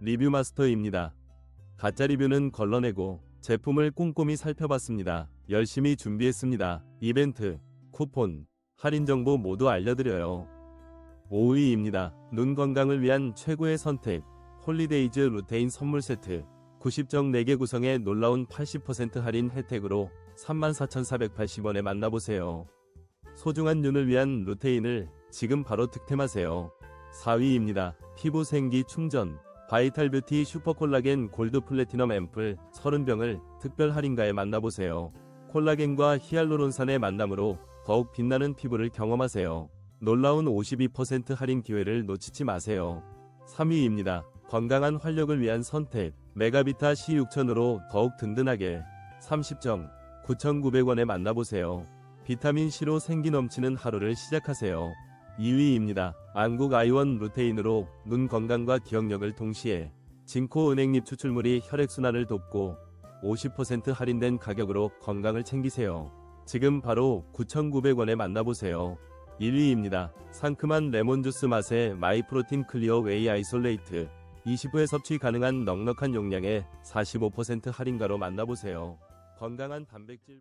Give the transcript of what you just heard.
리뷰 마스터입니다. 가짜 리뷰는 걸러내고 제품을 꼼꼼히 살펴봤습니다. 열심히 준비했습니다. 이벤트, 쿠폰, 할인 정보 모두 알려드려요. 5위입니다. 눈 건강을 위한 최고의 선택. 홀리데이즈 루테인 선물 세트. 90정 4개 구성의 놀라운 80% 할인 혜택으로 34,480원에 만나보세요. 소중한 눈을 위한 루테인을 지금 바로 득템하세요. 4위입니다. 피부 생기 충전. 바이탈 뷰티 슈퍼 콜라겐 골드 플래티넘 앰플 30병을 특별 할인가에 만나보세요. 콜라겐과 히알루론산의 만남으로 더욱 빛나는 피부를 경험하세요. 놀라운 52% 할인 기회를 놓치지 마세요. 3위입니다. 건강한 활력을 위한 선택. 메가비타 C6000으로 더욱 든든하게 30정 9,900원에 만나보세요. 비타민C로 생기 넘치는 하루를 시작하세요. 2위입니다. 안국 아이원 루테인으로 눈 건강과 기억력을 동시에 진코 은행잎 추출물이 혈액순환을 돕고 50% 할인된 가격으로 건강을 챙기세요. 지금 바로 9,900원에 만나보세요. 1위입니다. 상큼한 레몬주스 맛의 마이프로틴 클리어 웨이 아이솔레이트 20회 섭취 가능한 넉넉한 용량의 45% 할인가로 만나보세요. 건강한 단백질